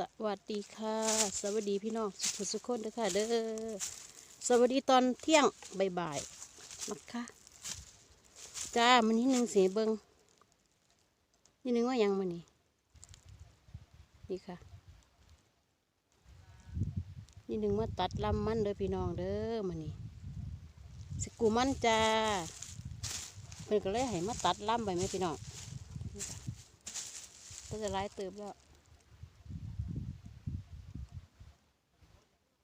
สวัสดีค่ะ สวัสดีพี่น้องสุขสุขคนเด้อค่ะเด้อสวัสดีตอนเที่ยงบ่ายๆนะคะจ้ามันนี้หนึ่งเสียเบิงนี่หนึ่งว่ายังมันนี่นี่ค่ะ นี่หนึ่งมาตัดลำมันเด้อพี่น้องเด้อมันนี่สกูมันจ้าเพิ่นก็เลยให้มาตัดลำไปไหมพี่น้องก็จะไล่เติบแล้ว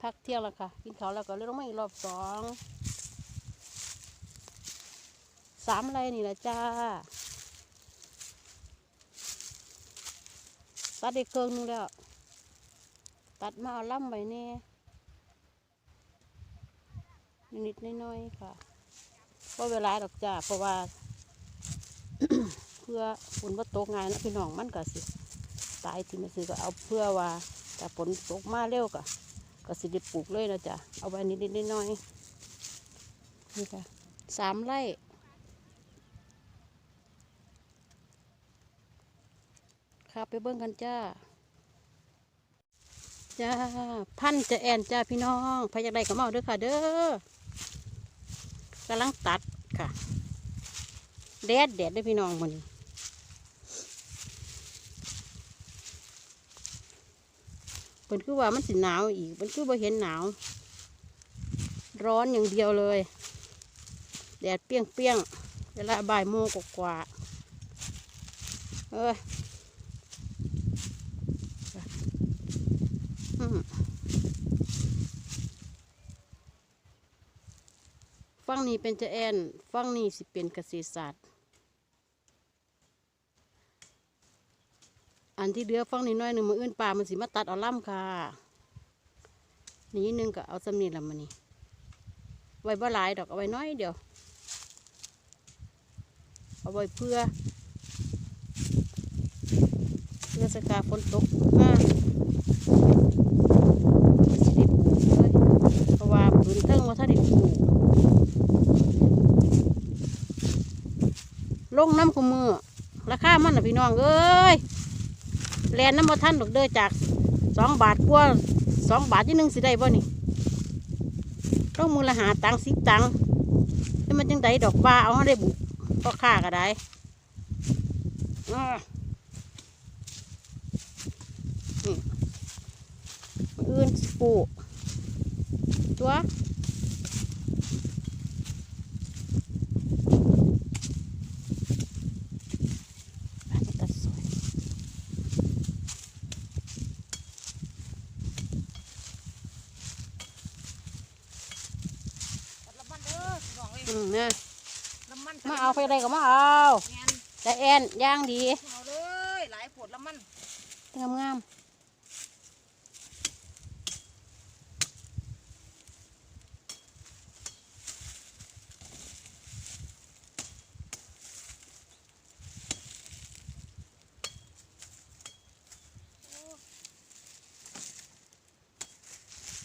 พักเที่ยงแล้วค่ะ กินข้าวแล้วก็เลยต้องมาอีกรอบสองสามอะไรนี่แหละจ้าตัดได้เครื่องนึงแล้ว ตัดมาเอาล่ำไว้แน่นิดๆน้อยๆค่ะเพราะเวลาดอกจ้าเพราะว่า เพื่อฝนว่าตกงานนะพี่น้องมันก็สิ ตายที่มาซื้อก็เอาเพื่อว่าแต่ฝนตกมาเร็วก็ ก็สิได้ปลูกเลยนะจ๊ะเอาไว้นิดๆน้อยๆนี่ค่ะสามไร่ครับไปเบิ่งกันจ้า จ้า พันจะแอนจ้าพี่น้องพายากได้ก็มาเอาเด้อค่ะ เด้อกำลังตัดค่ะ แดดแดดได้อพี่น้องมัน เป็นคือว่ามันสิหนาวอีกมันคือว่าเห็นหนาว ร้อนอย่างเดียวเลย แดดเปี้ยงเปี้ยงๆเวลาบ่ายโมงกว่าเออฟังนี้เป็นจะแอนฟังนี้สิเป็นเกษตรศาสตร์ อันที่เหลือฟังนิดน้อยหนึ่งมืออื่นป่ามันสิมาตัดเอาล่ำค่ะ นี่หนึงก็เอาสำนีละมันนี่ไว้บ่หลายดอกเอาไว้น้อยเดียว เอาไว้เพื่อ เพื่อสกาฝนตกมาสิได้ปลูกเลยเพราะว่าพื้นเทิงว่าถ้าได้ปลูกลงน้ำขมือราคามันนะพี่น้องเอ้ย แลนน้ำมาท่านดอกเด้อจากสองบาทกว่าสองบาทที่หนึ่งสิได้บ่นี่ต้องมูลหาตังสิบตังให้มันจังไดดอกบ้าเอาให้ได้บุกก็ค่าก็ได้อืออื่นสิปลูกตัวอันนี้ตัดสวย ตัดละมันเด้อพี่น้ องเอ้ยอืมนะละมันมาเอาไปได้ก็มาเอาแม่นแต่แอนย่างดีเอาเลย หลายผดละมันงามงาม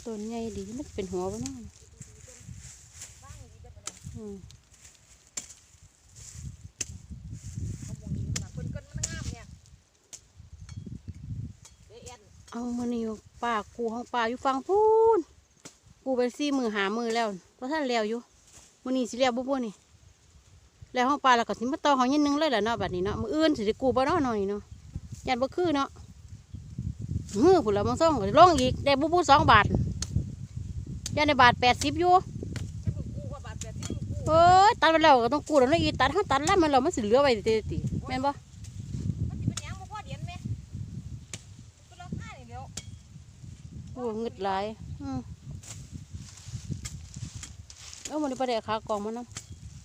ต้นใหญ่ดีมันเป็นหัววะเนาะบ้างดีจัง เออาหมองนี้มาเพิ่นเกินมันงามเนี่ยเด้อแอนเอามานี่ป่ากูของป่าอยู่ฟังพูนกูไปซี่มือหามือแล้วเพราะท่านแล้วอยู่มือนี้สิแล้วบุบนี่แล้วห้องปลาแล้วก็สิมาต่อเขายินนึงเลยแหละเนาะแบัดนี้เนาะมืออื่นสิกูบ่เนาะหน่อยเนาะยันบ่คือเนาะฮือผุนละมังส่องก็ลงอีกได้บุบสองบาทยันได้บาทแปดสิบอยู่ เอ้ยตัดไปแล้วก็ต้องกูแล้วเนาะอีตัดห้าตัดแล้วมันเรามันสิเหลือไว้ติติแม่นบ่มันสิเป็นหยังบ่พอเดียนแม่เป็นราคานี่เดียวกูเงึดหลายอืมเอามันไปได้ขากองมันน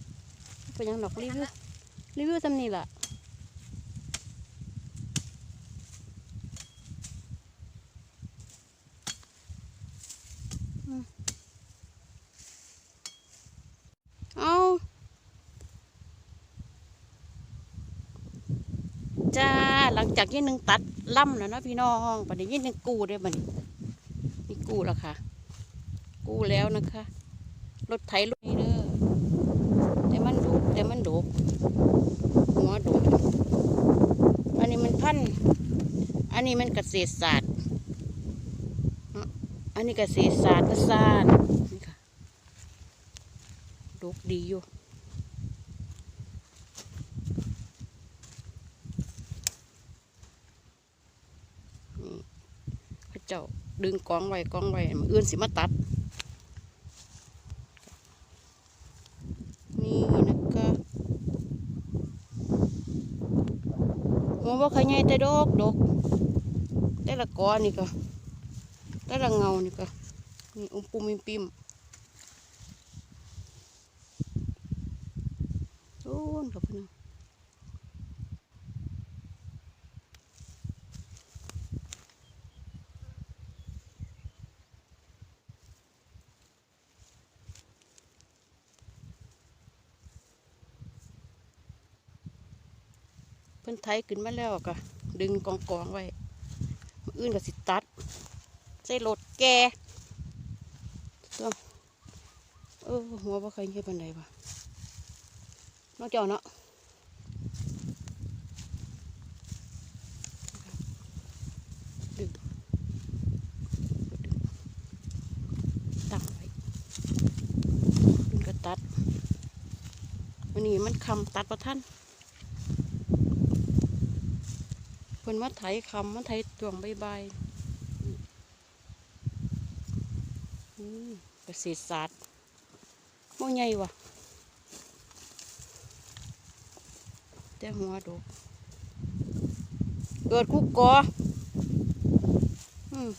ำเป็นหยังดอกรีวิวรีวิวซำนี่ล่ะ เอาจ้า หลัง จากยี่หนึ่งตัดล่ำแล้วเนาะพี่น้องปัจจุบันยี่หนึ่งกูได้บัดนี้นี่กูแล้วค่ะ กูแล้วนะคะรถไถรถนี้เด้อแต่มันดุแต่มันดุหัวดุอันนี้มันพันอันนี้มันเกษตรศาสตร์อันนี้ก็เศษศาสตร์ก็ซ่านนี่ค่ะดกดีอยู่ นี่พระ เจ้าดึงกองไว้กองไว้มืออื่นสิมาตัด นี่นะคะหัวว่าใครใหญ่แต่ดอกดกแต่ละกอนี่ก็แต่ละเงานี่ก็นี่อุ้มปุ่มอิมปิมโอ้นกับพี่น้องเพิ่นไทยขึ้นมาแล้วก็ดึงกองกองไว้อื่นก็สิตัด ใส่รถแกต้องเออหัวบ่เคยเห็นปานใดวะนอกจากเนาะดึงตั้งไว้ดึงก็ตัดวันนี้มันคำตัดประท่านเพิ่นมาไถคำมาไถตวงใบใบเกษตรศาสตร์บ่ใหญ่วะแต่หัวดกเกิดคุกกออืม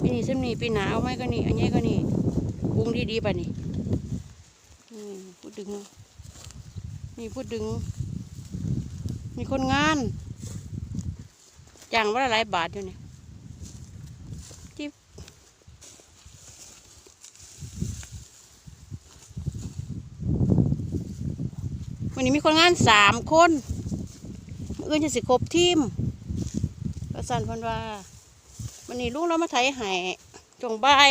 ปีนี้ซ้ำนี่ปีหนาวไหมก็นี่อันนี้ก็นี่ปรุงดีๆป่ะนี่ ดึงนี่พูดดึง มีคนงานจ้างวันลหลายบาทอยู่เนี่จิ๊บวันนี้มีคนงานสามคนมื้อนจะสิครบทีมประสันพันว่าวันนี้ลุงเรามาไถให้จงบาย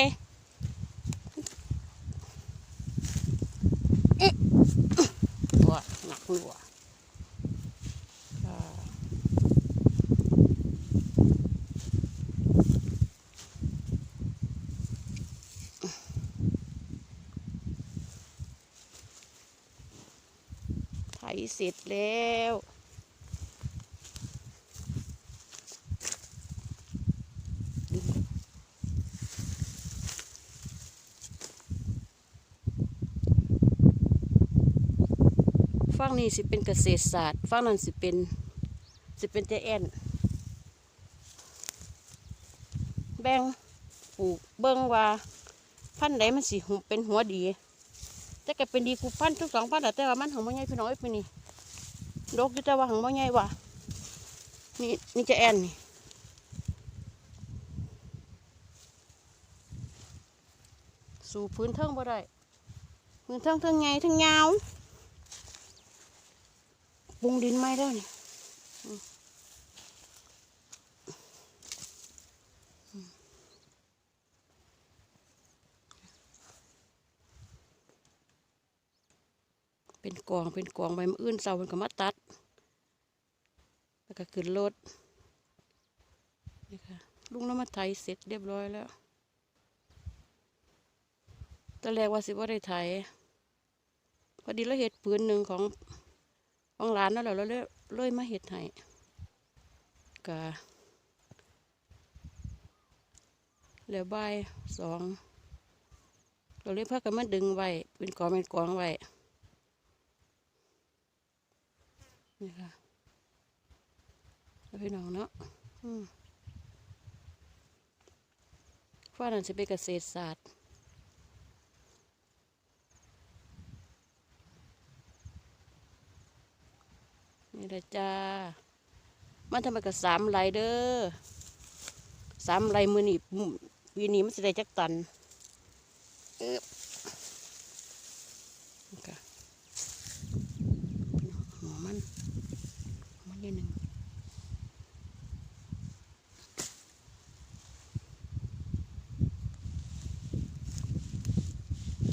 อื้อโอ้ยหนักหน่วงอ่า ไถเส ร็จแล้วฝั่งนี้สิเป็นเกษตรศาสตร์ฝั่งนั้นสิเป็นสิเป็นเจแอนแบ่งปลูกเบิ่งว่าพันธุ์ใดมันสิเป็นหัวดี แต่ก็เป็นดีกูพันทุกสองพันอะแต่ว่ามันของบ่ใหญ่พี่น้อยไปนี่ ดกอยู่แต่ว่าของบ่ใหญ่ว่ะนี่นี่จะแอนนี่สู่พื้นเทิงบ่ได้พื้นเทิงเทิงไงเทิงยาวปรุงดินไม่ได้นี่อืมอืม เป็นกองเป็นกองใบมะอื่นเสามันก็มาตัด แล้วก็ขึ้นรถนี่ค่ะลุงน้ำมาไถเสร็จเรียบร้อยแล้วตอนแรกว่าสิว่าได้ไถพอดีเราเห็ดปืนหนึ่งของของร้านนั่นแหละเราเลยเลยมาเห็ดให้กะเหลือใบสองเราเลยพากันมาดึงไว้เป็นกองเป็นกองไว้ นี่ค่ะพี่น้องเนาะฟ้านั่นจะเป็นเกษตรศาสตร์นี่แหละจ้า มันทำไมกับสามไหลเด้อสามไหลมือหนี่อืมปีนี้มันจะได้จักตันเอ๊บ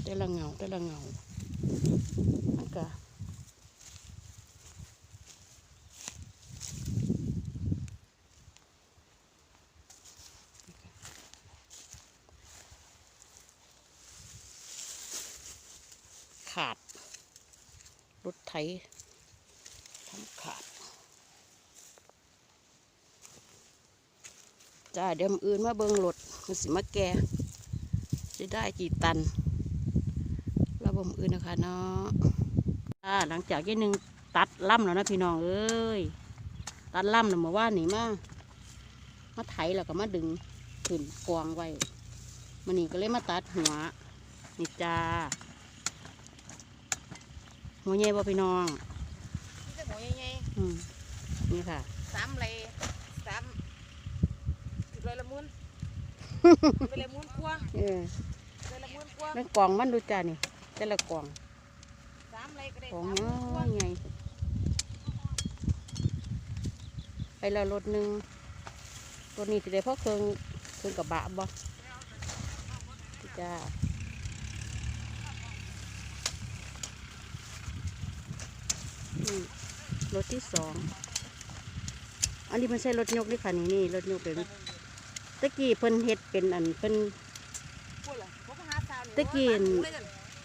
แต่ละเงาแต่ละเงามันก็ขาดรุดไถทำขาด จ้าเดี๋ยวมือื่นมาเบิงรถมันสิมาแกจะได้กี่ตัน บ่มออื่นนะคะเนาะจ้าหลังจากยี่หนึ่งตัดล่ำแล้วนะพี่น้องเอ้ยตัดล่ำแล้วเมื่อวานนี่มามาไถแล้วก็มาดึงขึ้นกองไว้มันนี่ก็เลยมาตัดหัวนี่จ้าหัวใหญ่บ่พี่น้องนี่จะหัวใหญ่อืมนี่ค่ะๆสามเลยสามสิบเลยละมุนไปเลยมุนกลัวเออเลยละมุนกลัวนั่นกองมันดูจ้านี่ แต่ละกองสามเลยก็ได้กองสามน้มุนกลัวอยไงไปแล้วรถหนึ่งรถนี้สิได้เพราะเครื่องเครื่องกระบะบ่จ้าอืมรถที่สอง อันนี้มันใช่รถยกนี่ค่ะนี่นี่รถยกเป็นตะกี้เพิ่นเฮ็ดเป็นอันเพิ่นพูดเหรอเขาก็หาสาวตะกี้ว่าหาหนู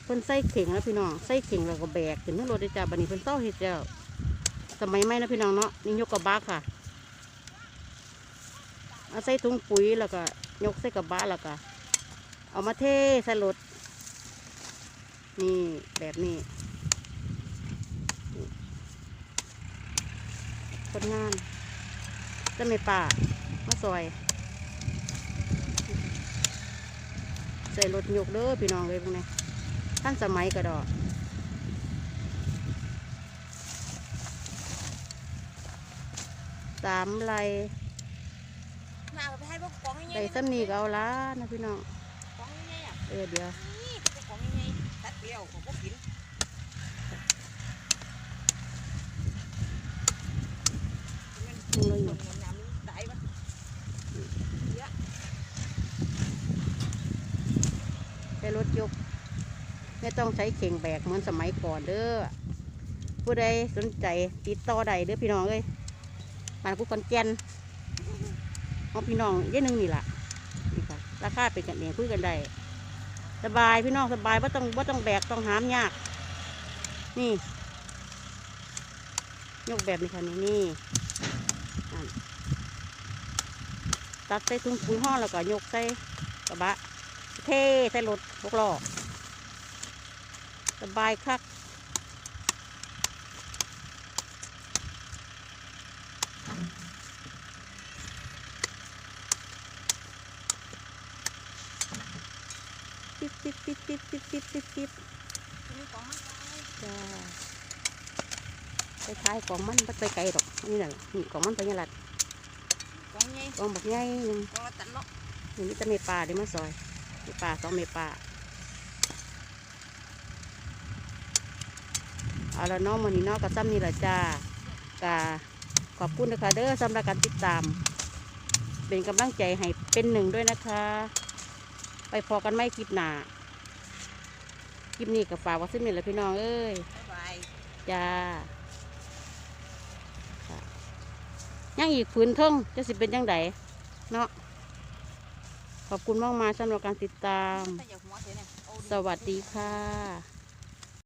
เพิ่นใส่เข่งแล้วพี่น้องใส่เข่งแล้วก็แบกขึ้นทั้งรถเลยจ้าบัดนี้เพิ่นเศร้าเฮ็ดแล้วสมัยใหม่นะพี่น้องเนาะนี่ยกกระบะค่ะเอาใส่ถุงปุ๋ยแล้วก็ยกใส่กระบะแล้วก็เอามาเทใส่รถนี่แบบนี้คนงานจะไม่ป่ามาซอยใส่รถยกเด้อพี่น้องเลยพวกนี้ ท่านสมัยกระดอกสามไรไรซ้ำนี่ก็เอาละนะพี่น้องเออเดี๋ยว ต้องใช้เข่งแบกเหมือนสมัยก่อนเด้อผู้ใดสนใจติดต่อใดเด้อพี่น้องเอ้ยมาผู้คนแก่นของพี่น้องเย้หนึงนี่ล่ะนี่ค่ะราคาเป็นกันเองคุยกันได้สบายพี่น้องสบายว่าต้องว่าต้องแบกต้องหามยาก นี่ ยกแบบนี้ค่ะนี่นี่ตัดใส่ถุงปุ๋ยห่อแล้วก็ยกใส่กระบะเท่ใส่รถบกล้อ สบายคักปิ๊บปิ๊บปิ๊บปิ๊บปิ๊บปิ๊บปิ๊บปิ๊บมีกองมันตายจ้าไปท้ายของมันบ่ไปไกลดอกนี่แหละนี่ของมันไปยังไงกองใหญ่กองบักใหญ่หนึ่งกองละตันเนาะนี่มีแต่เมปลาเดี๋ยวมาซอยเมปลาสองเมปลา เอาละเน้องมันนี่เนาะกับซ้ำนี่แหละจ้ากาขอบคุณนะคะเด้อสำหรับการติดตาม เป็นกำลังใจให้เป็นหนึ่งด้วยนะคะ ไปพอกันไม่คลิปหนาคลิปนี้กับฝากไว้ซึ่งนี่แหละพี่น้องเอ้ยบ๊ายบายจ้าค่ะยังอีกผืนเทิงจะสิเป็นยังไงเนาะขอบคุณมากมายสำหรับการติดตามแต่อย่าหัวเสียเนี่ยเอาสวัสดีค่ะ